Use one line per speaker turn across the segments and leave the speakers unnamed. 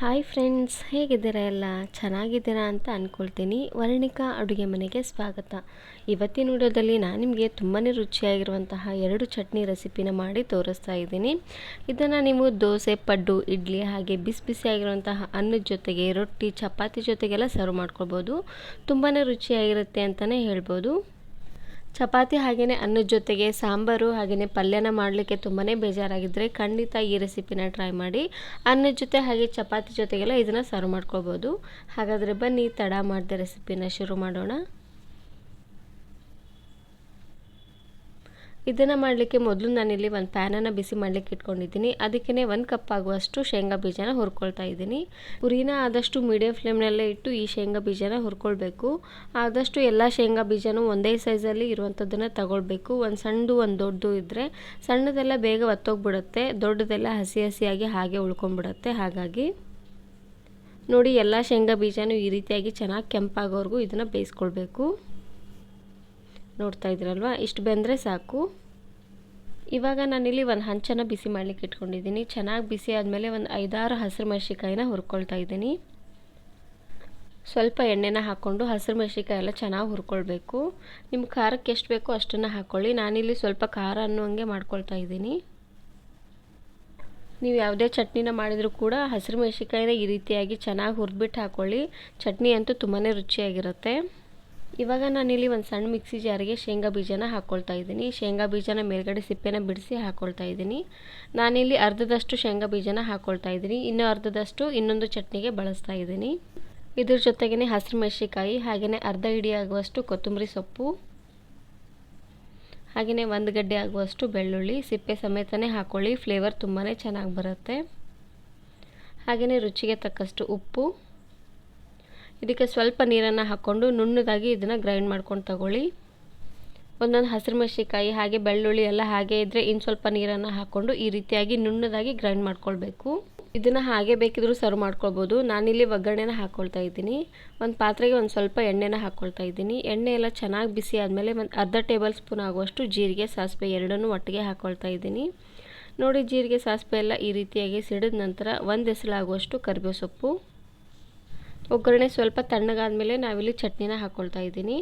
Hi friends ಹೇಗಿದ್ದೀರಾ ಎಲ್ಲ? ಚೆನ್ನಾಗಿದ್ದೀರಾ ಅಂತ ಅಂದ್ಕೊಳ್ತೀನಿ ವರ್ಣಿಕಾ ಅಡುಗೆ ಮನೆಗೆ ಸ್ವಾಗತ. ಇವತ್ತಿನ ವಿಡಿಯೋದಲ್ಲಿ ನಾನು ನಿಮಗೆ ತುಂಬಾ ರುಚಿಯಾಗಿರುವಂತಹ ಎರಡು ಚಟ್ನಿ ರೆಸಿಪಿನ ಮಾಡಿ ತೋರಿಸ್ತಾ ಇದ್ದೀನಿ. ಇದನ್ನು ನೀವು ದೋಸೆ, ಪಡ್ಡು, ಇಡ್ಲಿ ಹಾಗೆ ಬಿಸಿ ಬಿಸಿಯಾಗಿರುವಂತಹ ಅನ್ನದ ಜೊತೆಗೆ, ರೊಟ್ಟಿ, ಚಪಾತಿ ಜೊತೆಗೆಲ್ಲ ಸರ್ವ್ ಮಾಡ್ಕೊಳ್ಬೋದು. ತುಂಬಾ ರುಚಿಯಾಗಿರುತ್ತೆ ಅಂತಲೇ ಹೇಳ್ಬೋದು. ಚಪಾತಿ ಹಾಗೆಯೇ ಅನ್ನದ ಜೊತೆಗೆ ಸಾಂಬಾರು ಹಾಗೆಯೇ ಪಲ್ಯನ ಮಾಡಲಿಕ್ಕೆ ತುಂಬಾ ಬೇಜಾರಾಗಿದ್ದರೆ ಖಂಡಿತ ಈ ರೆಸಿಪಿನ ಟ್ರೈ ಮಾಡಿ. ಅನ್ನದ ಜೊತೆ ಹಾಗೆ ಚಪಾತಿ ಜೊತೆಗೆಲ್ಲ ಇದನ್ನು ಸರ್ವ್ ಮಾಡ್ಕೋಬೋದು. ಹಾಗಾದರೆ ಬನ್ನಿ, ತಡ ಮಾಡಿದ ರೆಸಿಪಿನ ಶುರು ಮಾಡೋಣ. ಇದನ್ನು ಮಾಡಲಿಕ್ಕೆ ಮೊದಲು ನಾನಿಲ್ಲಿ ಒಂದು ಪ್ಯಾನನ್ನು ಬಿಸಿ ಮಾಡಲಿಕ್ಕೆ ಇಟ್ಕೊಂಡಿದ್ದೀನಿ. ಅದಕ್ಕೇ ಒಂದು ಕಪ್ ಆಗುವಷ್ಟು ಶೇಂಗಾ ಬೀಜನ ಹುರ್ಕೊಳ್ತಾ ಇದ್ದೀನಿ. ಪುರಿನ ಆದಷ್ಟು ಮೀಡಿಯಂ ಫ್ಲೇಮ್ನಲ್ಲೇ ಇಟ್ಟು ಈ ಶೇಂಗಾ ಬೀಜನ ಹುರ್ಕೊಳ್ಬೇಕು. ಆದಷ್ಟು ಎಲ್ಲ ಶೇಂಗಾ ಬೀಜನೂ ಒಂದೇ ಸೈಜಲ್ಲಿ ಇರುವಂಥದ್ದನ್ನು ತಗೊಳ್ಬೇಕು. ಒಂದು ಸಣ್ಣದು, ಒಂದು ದೊಡ್ಡದು ಇದ್ದರೆ ಸಣ್ಣದೆಲ್ಲ ಬೇಗ ಒತ್ತೋಗ್ಬಿಡುತ್ತೆ. ದೊಡ್ಡದೆಲ್ಲ ಹಸಿ ಹಸಿಯಾಗಿ ಹಾಗೆ ಉಳ್ಕೊಂಡ್ಬಿಡುತ್ತೆ. ಹಾಗಾಗಿ ನೋಡಿ ಎಲ್ಲ ಶೇಂಗಾ ಬೀಜನೂ ಈ ರೀತಿಯಾಗಿ ಚೆನ್ನಾಗಿ ಕೆಂಪಾಗೋವರೆಗೂ ಇದನ್ನು ಬೇಯಿಸ್ಕೊಳ್ಬೇಕು. ನೋಡ್ತಾ ಇದ್ದೀರಲ್ವ ಇಷ್ಟು ಬೆಂದರೆ ಸಾಕು. ಇವಾಗ ನಾನಿಲ್ಲಿ ಒಂದು ಹಂಚನ್ನು ಬಿಸಿ ಮಾಡಲಿಕ್ಕೆ ಇಟ್ಕೊಂಡಿದ್ದೀನಿ. ಚೆನ್ನಾಗಿ ಬಿಸಿ ಆದಮೇಲೆ ಒಂದು ಐದಾರು ಹಸಿರು ಮೆಣಸಿಕಾಯಿನ ಹುರ್ಕೊಳ್ತಾ ಇದ್ದೀನಿ. ಸ್ವಲ್ಪ ಎಣ್ಣೆನ ಹಾಕ್ಕೊಂಡು ಹಸಿರು ಮೆಣಸಿಕಾಯಿ ಎಲ್ಲ ಚೆನ್ನಾಗಿ ಹುರ್ಕೊಳ್ಬೇಕು. ನಿಮ್ಮ ಖಾರಕ್ಕೆ ಎಷ್ಟು ಬೇಕೋ ಅಷ್ಟನ್ನು ಹಾಕ್ಕೊಳ್ಳಿ ನಾನಿಲ್ಲಿ ಸ್ವಲ್ಪ ಖಾರ ಅನ್ನೋಂಗೆ ಮಾಡ್ಕೊಳ್ತಾ ಇದ್ದೀನಿ. ನೀವು ಯಾವುದೇ ಚಟ್ನಿನ ಮಾಡಿದರೂ ಕೂಡ ಹಸಿರು ಮೆಣಸಿಕಾಯಿನ ಈ ರೀತಿಯಾಗಿ ಚೆನ್ನಾಗಿ ಹುರಿದ್ಬಿಟ್ಟು ಹಾಕ್ಕೊಳ್ಳಿ ಚಟ್ನಿ ಅಂತೂ ತುಂಬಾ ರುಚಿಯಾಗಿರುತ್ತೆ. ಇವಾಗ ನಾನಿಲ್ಲಿ ಒಂದು ಸಣ್ಣ ಮಿಕ್ಸಿ ಜಾರಿಗೆ ಶೇಂಗಾ ಬೀಜನ ಹಾಕ್ಕೊಳ್ತಾ ಇದ್ದೀನಿ. ಶೇಂಗಾ ಬೀಜನ ಮೇಲ್ಗಡೆ ಸಿಪ್ಪೆನ ಬಿಡಿಸಿ ಹಾಕ್ಕೊಳ್ತಾ ಇದ್ದೀನಿ. ನಾನಿಲ್ಲಿ ಅರ್ಧದಷ್ಟು ಶೇಂಗಾ ಬೀಜನ ಹಾಕ್ಕೊಳ್ತಾ ಇದ್ದೀನಿ. ಇನ್ನೂ ಅರ್ಧದಷ್ಟು ಇನ್ನೊಂದು ಚಟ್ನಿಗೆ ಬಳಸ್ತಾ ಇದ್ದೀನಿ. ಇದ್ರ ಜೊತೆಗೇ ಹಸಿರು ಮೆಣಸಿಕಾಯಿ ಹಾಗೆಯೇ ಅರ್ಧ ಹಿಡಿ ಆಗುವಷ್ಟು ಕೊತ್ತಂಬರಿ ಸೊಪ್ಪು ಹಾಗೆಯೇ ಒಂದು ಗಡ್ಡೆ ಆಗುವಷ್ಟು ಬೆಳ್ಳುಳ್ಳಿ, ಸಿಪ್ಪೆ ಸಮೇತನೇ ಹಾಕ್ಕೊಳ್ಳಿ ಫ್ಲೇವರ್ ತುಂಬಾ ಚೆನ್ನಾಗಿ ಬರುತ್ತೆ. ಹಾಗೆಯೇ ರುಚಿಗೆ ತಕ್ಕಷ್ಟು ಉಪ್ಪು. ಇದಕ್ಕೆ ಸ್ವಲ್ಪ ನೀರನ್ನು ಹಾಕ್ಕೊಂಡು ನುಣ್ಣದಾಗಿ ಇದನ್ನು ಗ್ರೈಂಡ್ ಮಾಡ್ಕೊಂಡು ತಗೊಳ್ಳಿ. ಒಂದೊಂದು ಹಸಿರು ಮೆಣಸಿಕಾಯಿ ಹಾಗೆ ಬೆಳ್ಳುಳ್ಳಿ ಎಲ್ಲ ಹಾಗೆ ಇದ್ದರೆ ಇನ್ನು ಸ್ವಲ್ಪ ನೀರನ್ನು ಹಾಕ್ಕೊಂಡು ಈ ರೀತಿಯಾಗಿ ನುಣ್ಣದಾಗಿ ಗ್ರೈಂಡ್ ಮಾಡ್ಕೊಳ್ಬೇಕು. ಇದನ್ನು ಹಾಗೆ ಬೇಕಿದ್ರೂ ಸರ್ವ್ ಮಾಡ್ಕೊಳ್ಬೋದು. ನಾನಿಲ್ಲಿ ಒಗ್ಗರಣೆನ ಹಾಕ್ಕೊಳ್ತಾ ಇದ್ದೀನಿ. ಒಂದು ಪಾತ್ರೆಗೆ ಒಂದು ಸ್ವಲ್ಪ ಎಣ್ಣೆನ ಹಾಕ್ಕೊಳ್ತಾ ಇದ್ದೀನಿ. ಎಣ್ಣೆ ಎಲ್ಲ ಚೆನ್ನಾಗಿ ಬಿಸಿ ಆದಮೇಲೆ ಒಂದು ಅರ್ಧ ಟೇಬಲ್ ಸ್ಪೂನ್ ಆಗುವಷ್ಟು ಜೀರಿಗೆ ಸಾಸಿವೆ ಎರಡನ್ನೂ ಒಟ್ಟಿಗೆ ಹಾಕ್ಕೊಳ್ತಾ ಇದ್ದೀನಿ. ನೋಡಿ ಜೀರಿಗೆ ಸಾಸಿವೆ ಎಲ್ಲ ಈ ರೀತಿಯಾಗಿ ಸಿಡಿದ ನಂತರ ಒಂದು ಹೆಸಳಾಗುವಷ್ಟು ಕರಿಬೇವು ಸೊಪ್ಪು. ಒಗ್ಗರಣೆ ಸ್ವಲ್ಪ ತಣ್ಣಗಾದಮೇಲೆ ನಾವಿಲ್ಲಿ ಚಟ್ನಿನ ಹಾಕ್ಕೊಳ್ತಾ ಇದ್ದೀನಿ.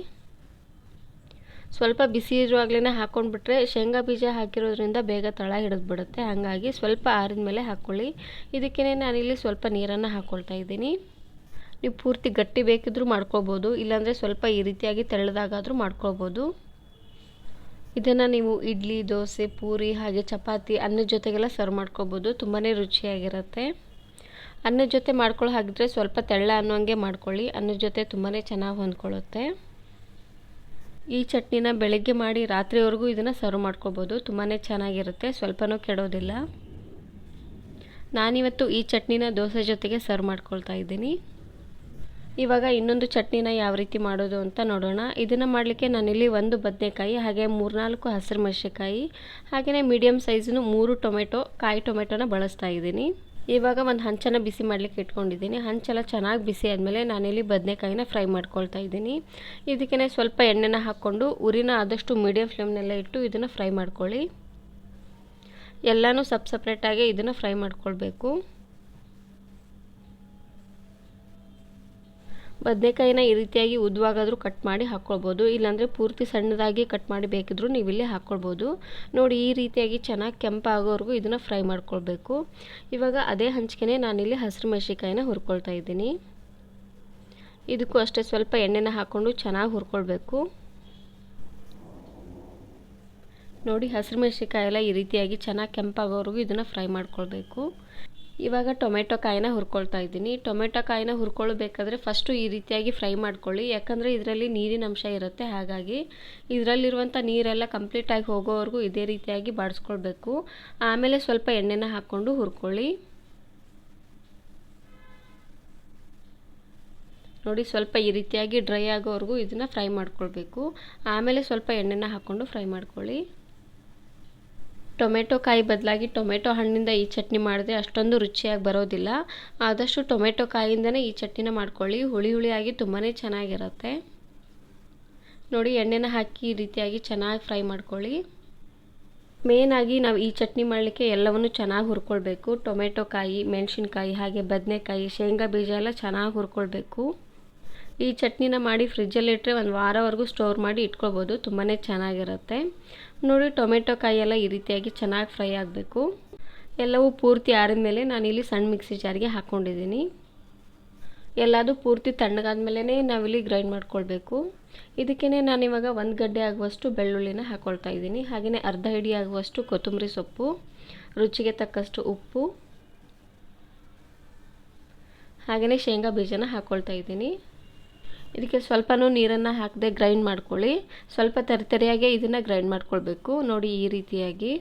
ಸ್ವಲ್ಪ ಬಿಸಿ ಇರುವಾಗಲೇ ಹಾಕ್ಕೊಂಡ್ಬಿಟ್ರೆ ಶೇಂಗಾ ಬೀಜ ಹಾಕಿರೋದ್ರಿಂದ ಬೇಗ ತಳ ಹಿಡಿದು ಬಿಡುತ್ತೆ ಹಾಗಾಗಿ ಸ್ವಲ್ಪ ಆರಿದ ಮೇಲೆ ಹಾಕ್ಕೊಳ್ಳಿ ಇದಕ್ಕೇ ನಾನಿಲ್ಲಿ ಸ್ವಲ್ಪ ನೀರನ್ನು ಹಾಕ್ಕೊಳ್ತಾ ಇದ್ದೀನಿ. ನೀವು ಪೂರ್ತಿ ಗಟ್ಟಿ ಬೇಕಿದ್ರೂ ಮಾಡ್ಕೊಳ್ಬೋದು, ಇಲ್ಲಾಂದರೆ ಸ್ವಲ್ಪ ಈ ರೀತಿಯಾಗಿ ತೆಳ್ಳದಾಗಾದರೂ ಮಾಡ್ಕೊಳ್ಬೋದು. ಇದನ್ನು ನೀವು ಇಡ್ಲಿ, ದೋಸೆ, ಪೂರಿ ಹಾಗೆ ಚಪಾತಿ ಅನ್ನದ ಜೊತೆಗೆಲ್ಲ ಸರ್ವ್ ಮಾಡ್ಕೊಬೋದು ತುಂಬಾ ರುಚಿಯಾಗಿರುತ್ತೆ. ಅನ್ನದ ಜೊತೆ ಮಾಡ್ಕೊಳ್ಳೋ ಹಾಗಿದ್ರೆ ಸ್ವಲ್ಪ ತೆಳ್ಳ ಅನ್ನೋ ಹಂಗೆ ಮಾಡ್ಕೊಳ್ಳಿ. ಅನ್ನದ ಜೊತೆ ತುಂಬಾ ಚೆನ್ನಾಗಿ ಹೊಂದ್ಕೊಳ್ಳುತ್ತೆ. ಈ ಚಟ್ನಿನ ಬೆಳಗ್ಗೆ ಮಾಡಿ ರಾತ್ರಿವರೆಗೂ ಇದನ್ನು ಸರ್ವ್ ಮಾಡ್ಕೋಬೋದು. ತುಂಬಾ ಚೆನ್ನಾಗಿರುತ್ತೆ. ಸ್ವಲ್ಪನೂ ಕೆಡೋದಿಲ್ಲ. ನಾನಿವತ್ತು ಈ ಚಟ್ನಿನ ದೋಸೆ ಜೊತೆಗೆ ಸರ್ವ್ ಮಾಡ್ಕೊಳ್ತಾ ಇದ್ದೀನಿ. ಇವಾಗ ಇನ್ನೊಂದು ಚಟ್ನಿನ ಯಾವ ರೀತಿ ಮಾಡೋದು ಅಂತ ನೋಡೋಣ. ಇದನ್ನು ಮಾಡಲಿಕ್ಕೆ ನಾನಿಲ್ಲಿ ಒಂದು ಬದನೆಕಾಯಿ, ಹಾಗೆ ಮೂರ್ನಾಲ್ಕು ಹಸಿರು ಮೆಣಸಿಕಾಯಿ ಹಾಗೆಯೇ ಮೀಡಿಯಮ್ ಸೈಜ್ನು ಮೂರು ಟೊಮೆಟೊ, ಕಾಯಿ ಟೊಮೆಟೊನ ಬಳಸ್ತಾ ಇದ್ದೀನಿ. ಇವಾಗ ಒಂದು ಹಂಚನ್ನು ಬಿಸಿ ಮಾಡಲಿಕ್ಕೆ ಇಟ್ಕೊಂಡಿದ್ದೀನಿ. ಹಂಚೆಲ್ಲ ಚೆನ್ನಾಗಿ ಬಿಸಿ ಆದಮೇಲೆ ನಾನಿಲ್ಲಿ ಬದನೆಕಾಯಿನ ಫ್ರೈ ಮಾಡ್ಕೊಳ್ತಾ ಇದ್ದೀನಿ. ಇದಕ್ಕೆ ಸ್ವಲ್ಪ ಎಣ್ಣೆನ ಹಾಕ್ಕೊಂಡು ಉರಿನ ಆದಷ್ಟು ಮೀಡಿಯಂ ಫ್ಲೇಮ್ನೆಲ್ಲ ಇಟ್ಟು ಇದನ್ನು ಫ್ರೈ ಮಾಡ್ಕೊಳ್ಳಿ. ಎಲ್ಲನೂ ಸಪ್ ಸಪ್ರೇಟಾಗಿ ಇದನ್ನು ಫ್ರೈ ಮಾಡ್ಕೊಳ್ಬೇಕು. ಬದನೆಕಾಯಿನ ಈ ರೀತಿಯಾಗಿ ಉದ್ದವಾಗಾದರೂ ಕಟ್ ಮಾಡಿ ಹಾಕ್ಕೊಳ್ಬೋದು ಇಲ್ಲಾಂದರೆ ಪೂರ್ತಿ ಸಣ್ಣದಾಗಿ ಕಟ್ ಮಾಡಿ ಬೇಕಿದ್ರೂ ನೀವು ಇಲ್ಲಿ ಹಾಕ್ಕೊಳ್ಬೋದು ನೋಡಿ, ಈ ರೀತಿಯಾಗಿ ಚೆನ್ನಾಗಿ ಕೆಂಪಾಗೋವರೆಗೂ ಇದನ್ನು ಫ್ರೈ ಮಾಡ್ಕೊಳ್ಬೇಕು. ಇವಾಗ ಅದೇ ಹಂಚಿಕೆನೇ ನಾನಿಲ್ಲಿ ಹಸಿರು ಮೆಣಸಿಕಾಯಿನ ಹುರ್ಕೊಳ್ತಾ ಇದ್ದೀನಿ. ಇದಕ್ಕೂ ಅಷ್ಟೇ ಸ್ವಲ್ಪ ಎಣ್ಣೆನ ಹಾಕ್ಕೊಂಡು ಚೆನ್ನಾಗಿ ಹುರ್ಕೊಳ್ಬೇಕು. ನೋಡಿ, ಹಸಿರು ಮೆಣಸಿಕಾಯಿ ಎಲ್ಲ ಈ ರೀತಿಯಾಗಿ ಚೆನ್ನಾಗಿ ಕೆಂಪಾಗೋವರೆಗೂ ಇದನ್ನು ಫ್ರೈ ಮಾಡ್ಕೊಳ್ಬೇಕು. ಇವಾಗ ಟೊಮೆಟೊ ಕಾಯಿನ ಹುರ್ಕೊಳ್ತಾ ಇದ್ದೀನಿ. ಟೊಮೆಟೊ ಕಾಯಿನ ಹುರ್ಕೊಳ್ಬೇಕಾದ್ರೆ ಫಸ್ಟು ಈ ರೀತಿಯಾಗಿ ಫ್ರೈ ಮಾಡ್ಕೊಳ್ಳಿ. ಯಾಕಂದರೆ ಇದರಲ್ಲಿ ನೀರಿನ ಅಂಶ ಇರುತ್ತೆ. ಹಾಗಾಗಿ ಇದರಲ್ಲಿರುವಂಥ ನೀರೆಲ್ಲ ಕಂಪ್ಲೀಟಾಗಿ ಹೋಗೋವರೆಗೂ ಇದೇ ರೀತಿಯಾಗಿ ಬಾಡಿಸ್ಕೊಳ್ಬೇಕು. ಆಮೇಲೆ ಸ್ವಲ್ಪ ಎಣ್ಣೆನ ಹಾಕ್ಕೊಂಡು ಹುರ್ಕೊಳ್ಳಿ. ನೋಡಿ, ಸ್ವಲ್ಪ ಈ ರೀತಿಯಾಗಿ ಡ್ರೈ ಆಗೋವರೆಗೂ ಇದನ್ನು ಫ್ರೈ ಮಾಡ್ಕೊಳ್ಬೇಕು. ಆಮೇಲೆ ಸ್ವಲ್ಪ ಎಣ್ಣೆನ ಹಾಕ್ಕೊಂಡು ಫ್ರೈ ಮಾಡ್ಕೊಳ್ಳಿ. ಟೊಮೆಟೊ ಕಾಯಿ ಬದಲಾಗಿ ಟೊಮೆಟೊ ಹಣ್ಣಿಂದ ಈ ಚಟ್ನಿ ಮಾಡಿದ್ರೆ ಅಷ್ಟೊಂದು ರುಚಿಯಾಗಿ ಬರೋದಿಲ್ಲ. ಆದಷ್ಟು ಟೊಮೆಟೊ ಕಾಯಿಂದನೇ ಈ ಚಟ್ನಿನ ಮಾಡ್ಕೊಳ್ಳಿ. ಹುಳಿ ಹುಳಿಯಾಗಿ ತುಂಬಾ ಚೆನ್ನಾಗಿರುತ್ತೆ. ನೋಡಿ, ಎಣ್ಣೆನ ಹಾಕಿ ಈ ರೀತಿಯಾಗಿ ಚೆನ್ನಾಗಿ ಫ್ರೈ ಮಾಡ್ಕೊಳ್ಳಿ. ಮೇನಾಗಿ ನಾವು ಈ ಚಟ್ನಿ ಮಾಡಲಿಕ್ಕೆ ಎಲ್ಲವನ್ನು ಚೆನ್ನಾಗಿ ಹುರ್ಕೊಳ್ಬೇಕು. ಟೊಮೆಟೊ ಕಾಯಿ, ಮೆಣಸಿನ್ಕಾಯಿ, ಹಾಗೆ ಬದನೆಕಾಯಿ, ಶೇಂಗಾ ಬೀಜ ಎಲ್ಲ ಚೆನ್ನಾಗಿ ಹುರ್ಕೊಳ್ಬೇಕು. ಈ ಚಟ್ನಿನ ಮಾಡಿ ಫ್ರಿಜ್ಜಲ್ಲಿ ಇಟ್ಟರೆ ಒಂದು ವಾರವರೆಗೂ ಸ್ಟೋರ್ ಮಾಡಿ ಇಟ್ಕೊಳ್ಬೋದು ತುಂಬಾ ಚೆನ್ನಾಗಿರುತ್ತೆ. ನೋಡಿ, ಟೊಮೆಟೊ ಕಾಯಿ ಎಲ್ಲ ಈ ರೀತಿಯಾಗಿ ಚೆನ್ನಾಗಿ ಫ್ರೈ ಆಗಬೇಕು. ಎಲ್ಲವೂ ಪೂರ್ತಿ ಆರಿದ ಮೇಲೆ ನಾನಿಲ್ಲಿ ಸಣ್ಣ ಮಿಕ್ಸಿ ಜಾರಿಗೆ ಹಾಕ್ಕೊಂಡಿದ್ದೀನಿ. ಎಲ್ಲದು ಪೂರ್ತಿ ತಣ್ಣಗಾದ್ಮೇಲೆ ನಾವಿಲ್ಲಿ ಗ್ರೈಂಡ್ ಮಾಡ್ಕೊಳ್ಬೇಕು. ಇದಕ್ಕೇ ನಾನಿವಾಗ ಒಂದು ಗಡ್ಡೆ ಆಗುವಷ್ಟು ಬೆಳ್ಳುಳ್ಳಿನ ಹಾಕ್ಕೊಳ್ತಾ ಇದ್ದೀನಿ. ಹಾಗೆಯೇ ಅರ್ಧ ಹಿಡಿ ಆಗುವಷ್ಟು ಕೊತ್ತಂಬರಿ ಸೊಪ್ಪು, ರುಚಿಗೆ ತಕ್ಕಷ್ಟು ಉಪ್ಪು ಹಾಗೆಯೇ ಶೇಂಗಾ ಬೀಜನ ಹಾಕ್ಕೊಳ್ತಾ ಇದ್ದೀನಿ. ಇದಕ್ಕೆ ಸ್ವಲ್ಪನೂ ನೀರನ್ನು ಹಾಕದೆ ಗ್ರೈಂಡ್ ಮಾಡ್ಕೊಳ್ಳಿ. ಸ್ವಲ್ಪ ತರಿತರಿಯಾಗೆ ಇದನ್ನು ಗ್ರೈಂಡ್ ಮಾಡ್ಕೊಳ್ಬೇಕು. ನೋಡಿ ಈ ರೀತಿಯಾಗಿ.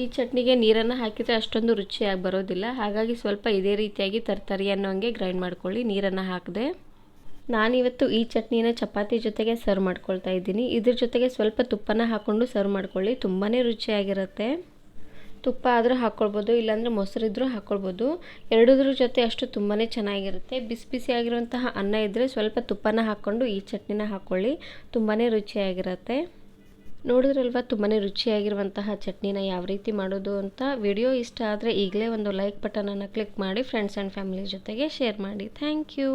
ಈ ಚಟ್ನಿಗೆ ನೀರನ್ನು ಹಾಕಿದರೆ ಅಷ್ಟೊಂದು ರುಚಿಯಾಗಿ ಬರೋದಿಲ್ಲ. ಹಾಗಾಗಿ ಸ್ವಲ್ಪ ಇದೇ ರೀತಿಯಾಗಿ ತರ್ತರಿ ಅನ್ನೋಂಗೆ ಗ್ರೈಂಡ್ ಮಾಡ್ಕೊಳ್ಳಿ ನೀರನ್ನು ಹಾಕದೆ. ನಾನಿವತ್ತು ಈ ಚಟ್ನಿನ ಚಪಾತಿ ಜೊತೆಗೆ ಸರ್ವ್ ಮಾಡ್ಕೊಳ್ತಾ ಇದ್ದೀನಿ. ಇದ್ರ ಜೊತೆಗೆ ಸ್ವಲ್ಪ ತುಪ್ಪನ ಹಾಕ್ಕೊಂಡು ಸರ್ವ್ ಮಾಡ್ಕೊಳ್ಳಿ. ತುಂಬಾ ರುಚಿಯಾಗಿರುತ್ತೆ. ತುಪ್ಪ ಆದರೂ ಹಾಕ್ಕೊಳ್ಬೋದು ಇಲ್ಲಾಂದರೆ ಮೊಸರಿದ್ರೂ ಹಾಕ್ಕೊಳ್ಬೋದು ಎರಡೂದ್ರ ಜೊತೆ ಅಷ್ಟು ತುಂಬಾ ಚೆನ್ನಾಗಿರುತ್ತೆ. ಬಿಸಿ ಬಿಸಿಯಾಗಿರುವಂತಹ ಅನ್ನ ಇದ್ದರೆ ಸ್ವಲ್ಪ ತುಪ್ಪನ ಹಾಕ್ಕೊಂಡು ಈ ಚಟ್ನಿನ ಹಾಕ್ಕೊಳ್ಳಿ ತುಂಬಾ ರುಚಿಯಾಗಿರುತ್ತೆ. ನೋಡಿದ್ರಲ್ವ ತುಂಬಾ ರುಚಿಯಾಗಿರುವಂತಹ ಚಟ್ನಿನ ಯಾವ ರೀತಿ ಮಾಡೋದು ಅಂತ. ವಿಡಿಯೋ ಇಷ್ಟ ಆದರೆ ಈಗಲೇ ಒಂದು ಲೈಕ್ ಬಟನನ್ನು ಕ್ಲಿಕ್ ಮಾಡಿ ಫ್ರೆಂಡ್ಸ್ ಆ್ಯಂಡ್ ಫ್ಯಾಮಿಲಿ ಜೊತೆಗೆ ಶೇರ್ ಮಾಡಿ. Thank you